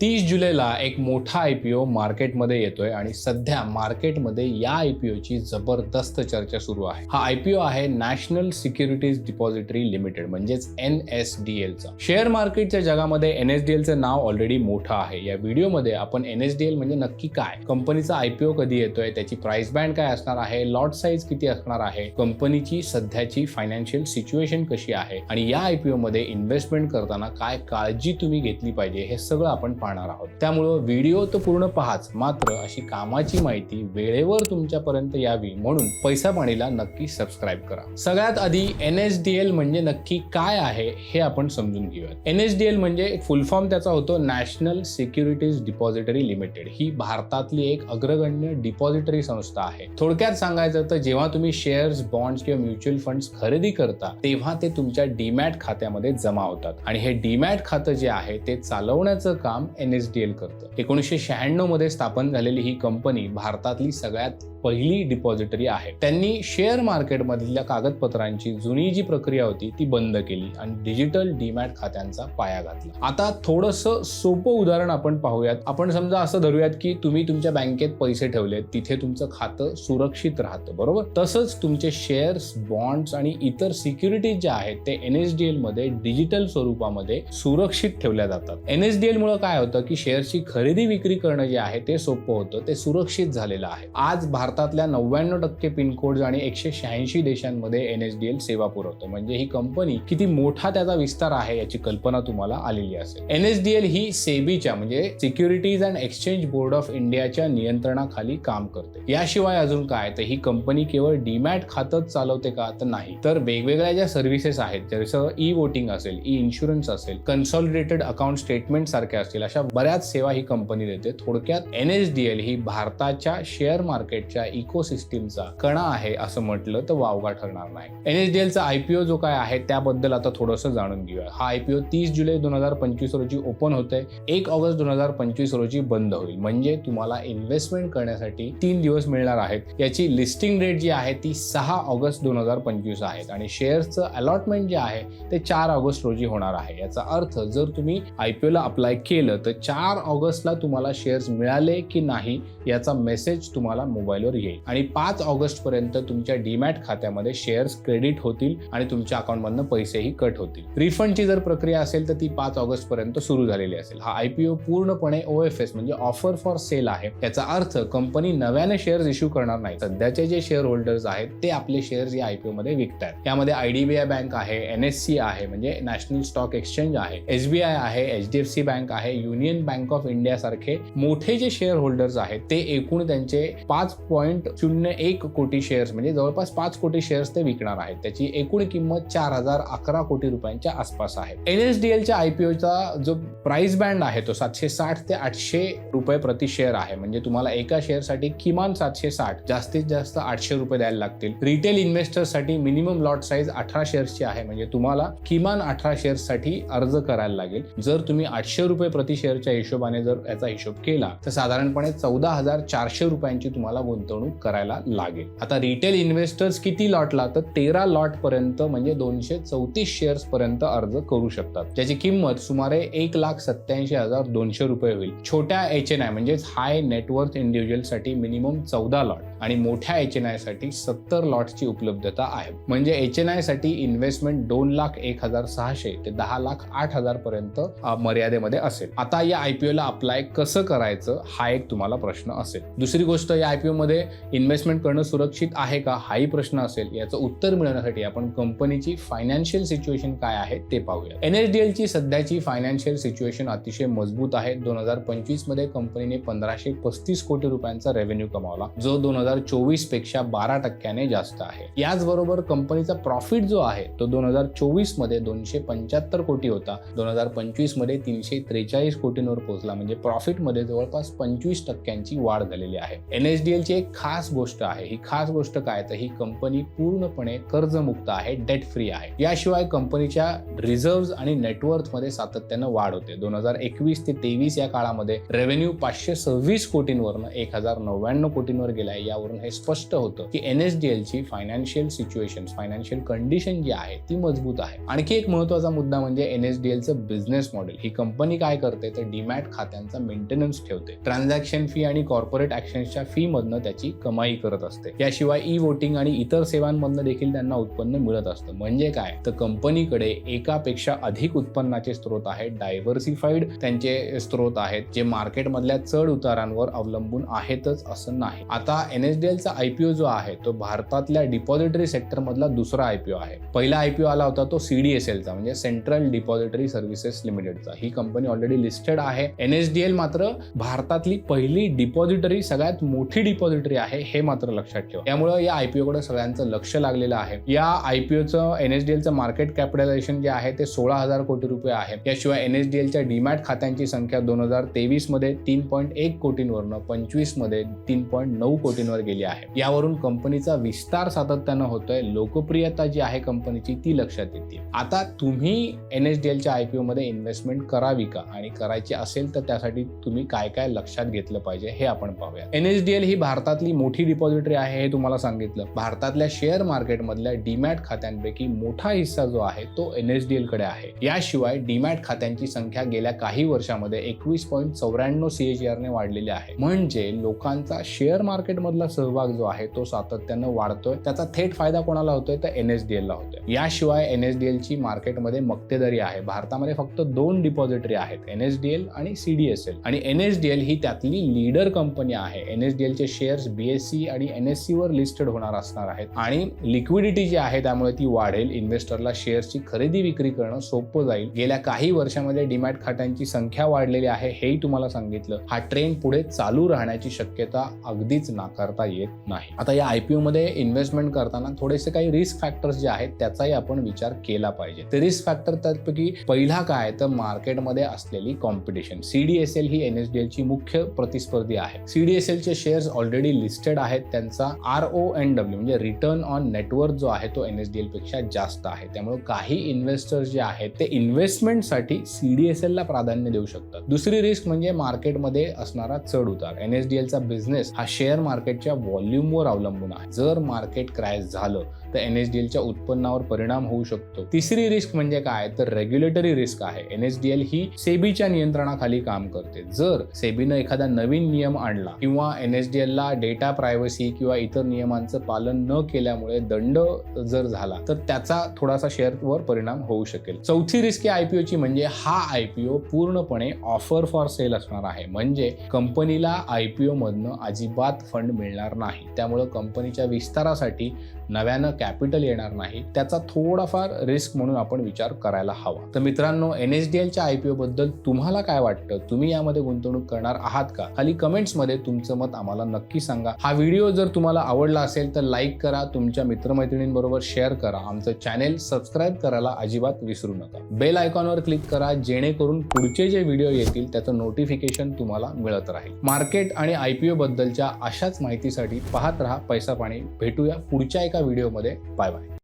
तीस जुलैला एक मोठा आय पी ओ मार्केटमध्ये येतोय आणि सध्या मार्केटमध्ये या आय पी ओची जबरदस्त चर्चा सुरू आहे. हा आय पी ओ आहे नॅशनल सिक्युरिटीज डिपॉझिटरी लिमिटेड म्हणजेच एन एस डी एलचा शेअर मार्केटच्या जगामध्ये एन एस डी एलचं नाव ऑलरेडी मोठं आहे. या व्हिडिओमध्ये आपण एन एस डी एल म्हणजे नक्की काय? कंपनीचा आय पी ओ कधी येतोय? त्याची प्राइस बँड काय असणार आहे? लॉट साईज किती असणार आहे? कंपनीची सध्याची फायनान्शियल सिच्युएशन कशी आहे? आणि या आय पी ओ मध्ये इन्व्हेस्टमेंट करताना काय काळजी तुम्ही घेतली पाहिजे? हे सगळं आपण पाहणार आहोत. त्यामुळं व्हिडिओ तर पूर्ण पहाच मात्र अशी कामाची माहिती वेळेवर तुमच्यापर्यंत यावी म्हणून पैसा पाणीला नक्की सबस्क्राईब करा. सगळ्यात आधी एन एस डी एल म्हणजे नक्की काय आहे हे आपण समजून घेऊयात. एन एस डी एल म्हणजे फुल फॉर्म त्याचा होतो नॅशनल सिक्युरिटीज डिपॉझिटरी लिमिटेड. ही भारतातली एक अग्रगण्य डिपॉझिटरी संस्था आहे. थोडक्यात सांगायचं तर जेव्हा तुम्ही शेअर्स बॉन्ड्स किंवा म्युच्युअल फंड्स खरेदी करता तेव्हा ते तुमच्या डीमॅट खात्यामध्ये जमा होतात. आणि हे डीमॅट खातं जे आहे ते चालवण्याचं काम एन एस डी एल करतं एकोणीसशे शहाण्णवमध्ये स्थापन झालेली ही कंपनी भारतातली सगळ्यात पहिली डिपॉझिटरी आहे. त्यांनी शेअर मार्केटमधल्या कागदपत्रांची जुनी जी प्रक्रिया होती ती बंद केली आणि डिजिटल डीमॅट खात्यांचा पाया घातला. आता थोडस सोपं उदाहरण आपण पाहूयात. आपण समजा असं धरूयात की तुम्ही तुमच्या बँकेत पैसे ठेवलेत तिथे तुमचं खातं सुरक्षित राहतं बरोबर? तसंच तुमचे शेअर्स बॉन्ड्स आणि इतर सिक्युरिटीज ज्या आहेत ते एन एस डी एलमध्ये डिजिटल स्वरूपामध्ये सुरक्षित ठेवल्या जातात. एन एस डी एल मुळे काय होतं? की शेअर्सची खरेदी विक्री करणं जे आहे ते सोपं होतं ते सुरक्षित झालेलं आहे. आज भारतातल्या नव्याण्णव टक्के पिनकोड आणि एकशे शहाऐंशी देशांमध्ये एन एस डी एल सेवा पुरवतो. म्हणजे ही कंपनी किती मोठा त्याचा विस्तार आहे याची कल्पना तुम्हाला आलेली असेल. एन एस डी एल ही सेबीच्या म्हणजे securities and exchange board of इंडियाच्या नियंत्रणाखाली काम करते. याशिवाय अजून काय? तर ही कंपनी केवळ डीमॅट खातच चालवते का? तर नाही. तर वेगवेगळ्या ज्या सर्व्हिसेस आहेत जसं ई वोटिंग असेल ई इन्शुरन्स असेल कन्सॉलिडेटेड अकाउंट स्टेटमेंट सारख्या असतील अशा बऱ्याच सेवा ही कंपनी देते. थोडक्यात एन एच डी एल ही भारताच्या शेअर मार्केटच्या इकोसिस्टीमचा कणा आहे असं म्हटलं तर वावगा ठरणार नाही. एन एच डी एलचा आयपीओ जो काय आहे त्याबद्दल आता थोडंसं जाणून घेऊया. हा आयपीओ तीस जुलै दोन हजार पंचवीस रोजी ओपन होते. एक ऑगस्ट दोन हजार पंचवीस रोजी बंद होईल. म्हणजे तुम्हाला इन्व्हेस्टमेंट करण्यासाठी तीन दिवस मिळणार आहेत. याची लिस्टिंग डेट जी आहे ती सहा ऑगस्ट दोन हजार पंचवीस आहेत. आणि शेअर्सचं अलॉटमेंट जे आहे ते चार ऑगस्ट रोजी होणार आहे. याचा अर्थ जर तुम्ही आयपीओला अप्लाय केलं तर चार ऑगस्टला तुम्हाला शेअर्स मिळाले की नाही याचा मेसेज तुम्हाला मोबाईलवर येईल. आणि पाच ऑगस्ट पर्यंत तुमच्या डीमॅट खात्यामध्ये शेअर्स क्रेडिट होतील आणि तुमच्या अकाउंटमधनं पैसेही कट होतील. रिफंडची जर प्रक्रिया असेल तर ती पाच ऑगस्ट पर्यंत सुरू झालेली असेल. हा आयपीओ पूर्णपणे ओ एफ एस म्हणजे ऑफर फॉर सेल आहे. याचा अर्थ कंपनी नव्याने शेअर्स इश्यू करणार नाही. सध्याचे जे शेअर होल्डर्स आहेत ते आपले शेअर्स या आयपीओ मध्ये विकतात यामध्ये आयडीबीआय बँक आहे एन एस सी आहे म्हणजे नॅशनल स्टॉक एक्सचेंज आहे एसबीआय आहे H D F C bank आहे युनियन बँक ऑफ इंडिया सारखे मोठे जे शेअर होल्डर्स आहेत ते एकूण त्यांचे पाच पॉईंट शून्य एक कोटी शेअर्स म्हणजे जवळपास पाच कोटी शेअर्स ते विकणार आहेत. त्याची एकूण किंमत चार हजार अकरा कोटी रुपयांच्या आसपास आहे. एन एस डी एलच्या आयपीओचा जो प्राइस बँड आहे तो सातशे साठ ते आठशे रुपये प्रति शेअर आहे. म्हणजे तुम्हाला एका शेअरसाठी किमान सातशे साठ जास्तीत जास्त आठशे रुपये द्यायला लागतील. रिटेल इन्व्हेस्टरसाठी मिनिमम लॉट साईज अठरा शेअर्सची आहे. म्हणजे तुम्हाला किमान अठरा शेअर्ससाठी अर्ज करायला लागेल. जर तुम्ही आठशे रुपये प्रति शेअरच्या हिशोबाने जर याचा हिशोब केला तर साधारणपणे चौदा हजार चारशे रुपयांची तुम्हाला गुंतवणूक करायला लागेल. आता रिटेल इन्व्हेस्टर्स किती लॉटला? तर तेरा लॉट पर्यंत म्हणजे दोनशे चौतीस शेअर्स पर्यंत अर्ज करू शकतात. ज्याची किंमत सुमारे एक लाख सत्याऐंशी हजार दोनशे रुपये होईल. छोट्या एच एन आय म्हणजेच हाय नेटवर्थ इंडिव्हिज्युअलसाठी मिनिमम चौदा लॉट आणि मोठ्या एच एन आयसाठी सत्तर लॉटची उपलब्धता आहे. म्हणजे एच एन आयसाठी इन्व्हेस्टमेंट दोन लाख एक हजार सहाशे ते दहा लाख आठ हजार पर्यंत मर्यादेमध्ये असेल. आता या आय पी ओला अप्लाय कसं करायचं हा एक तुम्हाला प्रश्न असेल. दुसरी गोष्ट या आय पी ओमध्ये इन्व्हेस्टमेंट करणं सुरक्षित आहे का हाही प्रश्न असेल. याचं उत्तर मिळवण्यासाठी आपण कंपनीची फायनान्शियल सिच्युएशन काय आहे ते पाहूया. एन एच डी एलची सध्याची फायनान्शियल सिच्युएशन अतिशय मजबूत आहे. दोन हजार पंचवीसमध्ये कंपनीने पंधराशे पस्तीस कोटी रुपयांचा रेव्हेन्यू कमावला जो दोन हजार चोवीसपेक्षा बारा टक्क्याने जास्त आहे. याचबरोबर कंपनीचा प्रॉफिट जो आहे तो दोन हजार चोवीसमध्ये दोनशे पंच्याहत्तर कोटी होता. दोन हजार पंचवीसमध्ये तीनशे त्रेचाळीस कोटींवर पोहोचला. म्हणजे प्रॉफिटमध्ये जवळपास पंचवीस टक्क्यांची वाढ झालेली आहे. एन एस डी एलची एक खास गोष्ट आहे. ही खास गोष्ट काय? तर ही कंपनी पूर्णपणे कर्जमुक्त आहे डेट फ्री आहे. याशिवाय कंपनीच्या रिझर्व्ह आणि नेटवर्थमध्ये सातत्यानं वाढ होते. दोन हजार एकवीस ते तेवीस या काळामध्ये रेव्हेन्यू पाचशे सव्वीस कोटींवरनं एक हजार नव्याण्णव कोटींवर गेलाय यावरून हे स्पष्ट होतं की एनएसडीएल ची फायनान्शियल सिच्युएशन फायनान्शियल कंडिशन जी आहे ती मजबूत आहे. आणखी एक महत्त्वाचा मुद्दा म्हणजे एनएसडीएलचं बिझनेस मॉडेल ही कंपनी काय करते? तर डीमॅट खात्यांचा मेंटेनन्स ठेवते. ट्रान्झॅक्शन फी आणि कॉर्पोरेट ऍक्शन्सच्या फी मधनं त्याची कमाई करत असते. याशिवाय ई वोटिंग आणि इतर सेवांमधनं देखील त्यांना उत्पन्न मिळत असतं. म्हणजे काय? तर कंपनीकडे एकापेक्षा अधिक उत्पन्नाचे स्रोत आहेत डायव्हर्सिफाईड त्यांचे स्रोत आहेत जे मार्केटमधल्या चढ उतारांवर अवलंबून आहेतच असं नाही. आता एन एस डी एलचा आयपीओ जो आहे तो भारतातल्या डिपॉझिटरी सेक्टर मधला दुसरा आयपीओ आहे. पहिला आयपीओ आला होता तो सीडीएसएलचा म्हणजे सेंट्रल डिपॉझिटरी सर्व्हिसेस लिमिटेडचा ही कंपनी ऑलरेडी लिस्ट लिस्टेड आहे. एनएसडीएल मात्र भारतातली पहिली डिपॉझिटरी सगळ्यात मोठी डिपॉझिटरी आहे हे मात्र लक्षात ठेवा. त्यामुळे या आयपीओ कडे सगळ्यांचं लक्ष लागलेलं आहे. या आयपीओचं एनएसडीएलचं मार्केट कॅपिटलायझेशन जे आहे ते सोळा हजार कोटी रुपये आहे. याशिवाय एनएसडीएलच्या डीमॅट खात्यांची संख्या दोन हजार तेवीसमध्ये तीन पॉईंट एक कोटींवरनं पंचवीसमध्ये तीन पॉईंट नऊ कोटींवर गेली आहे. यावरून कंपनीचा विस्तार सातत्यानं होतोय. लोकप्रियता जी आहे कंपनीची ती लक्षात येते. आता तुम्ही एनएसडीएलच्या आयपीओ मध्ये इन्व्हेस्टमेंट करावी का? आणि करायची असेल तर त्यासाठी तुम्ही काय काय लक्षात घेतलं पाहिजे हे आपण पाहूया. एनएसडीएल ही भारतातली मोठी डिपॉझिटरी आहे हे तुम्हाला सांगितलं. भारतातल्या शेअर मार्केटमधल्या डीमॅट खात्यांपैकी मोठा हिस्सा जो आहे तो एनएसडीएलकडे आहे. याशिवाय डीमॅट खात्यांची संख्या गेल्या काही वर्षामध्ये एकवीस पॉईंट चौऱ्याण्णव सीएचआर ने वाढलेली आहे. म्हणजे लोकांचा शेअर मार्केटमधला सहभाग जो आहे तो सातत्यानं वाढतोय. त्याचा थेट फायदा कोणाला होतोय? तर एनएसडीएल ला होतोय. याशिवाय एनएसडीएल ची मार्केटमध्ये मक्तेदारी आहे. भारतामध्ये फक्त दोन डिपॉझिटरी आहेत. एनएसडीएल आणि सीडीएसएल आणि एनएसडीएल ही त्यातली लीडर कंपनी आहे. एनएसडीएल चे शेअर्स बीएससी आणि एनएससी वर लिस्टेड होणार असणार आहेत. आणि लिक्विडिटी जी आहे त्यामुळे ती वाढेल. इन्व्हेस्टरला शेअर्सची खरेदी विक्री करणं सोपं जाईल. गेल्या काही वर्षामध्ये डीमॅट खात्यांची संख्या वाढलेली आहे हेही तुम्हाला सांगितलं. हा ट्रेंड पुढे चालू राहण्याची शक्यता अगदीच नाकारता येत नाही. आता या आयपीओ मध्ये इन्व्हेस्टमेंट करताना थोडेसे काही रिस्क फॅक्टर्स जे आहेत त्याचाही आपण विचार केला पाहिजे. ते रिस्क फॅक्टर त्यापैकी पहिला काय तर मार्केटमध्ये असलेली कॉम्पिटिशन सीडीएसएल ही एनएसडीएल ची मुख्य प्रतिस्पर्धी आहे. सीडीएसएल चे शेअर्स ऑलरेडी लिस्टेड आहेत. त्यांचा आर ओ एन डब्ल्यू म्हणजे रिटर्न ऑन नेटवर्क जो आहे तो एन एस एनएसडीएलपेक्षा जास्त आहे. त्यामुळे काही इन्व्हेस्टर्स जे आहेत ते इन्व्हेस्टमेंटसाठी सीडीएसएल ला प्राधान्य देऊ शकतात. दुसरी रिस्क म्हणजे मार्केटमध्ये असणारा चढ उतार. एलचा बिझनेस हा शेअर मार्केटच्या व्हॉल्यूमवर अवलंबून आहे. जर मार्केट क्रॅश झालं तर एनएसडीएलच्या उत्पन्नावर परिणाम होऊ शकतो. तिसरी रिस्क म्हणजे काय? तर रेग्युलेटरी रिस्क आहे. एन एस डी एल ही सेबीच्या नियंत्रणाखाली काम करते. जर सेबीनं एखादा नवीन नियम आणला किंवा एन एस डी एलला डेटा प्रायव्हसी किंवा इतर नियमांचं पालन न केल्यामुळे दंड जर झाला तर त्याचा थोडासा शेअरवर परिणाम होऊ शकेल. चौथी रिस्क या आयपीओची म्हणजे हा आयपीओ पूर्णपणे ऑफर फॉर सेल असणार आहे. म्हणजे कंपनीला आयपीओ मधनं अजिबात फंड मिळणार नाही. त्यामुळे कंपनीच्या विस्तारासाठी नव्यानं कॅपिटल येणार नाही त्याचा थोडाफार रिस्क म्हणून आपण विचार करायला हवा. तर मित्रांनो एन एस डी एलच्या आयपीओ बद्दल तुम्हाला काय वाटतं? तुम्ही यामध्ये गुंतवणूक करणार आहात का? खाली कमेंट्समध्ये तुमचं मत आम्हाला नक्की सांगा. हा व्हिडिओ जर तुम्हाला आवडला असेल तर लाईक करा तुमच्या मित्रमैत्रिणींबरोबर शेअर करा. आमचं चॅनेल सबस्क्राईब करायला अजिबात विसरू नका. बेल आयकॉनवर क्लिक करा जेणेकरून पुढचे जे व्हिडिओ येतील त्याचं नोटिफिकेशन तुम्हाला मिळत राहील. मार्केट आणि आयपीओ बद्दलच्या अशाच माहितीसाठी पाहत राहा पैसा पाणी. भेटूया पुढच्या एका व्हिडिओमध्ये. Bye bye.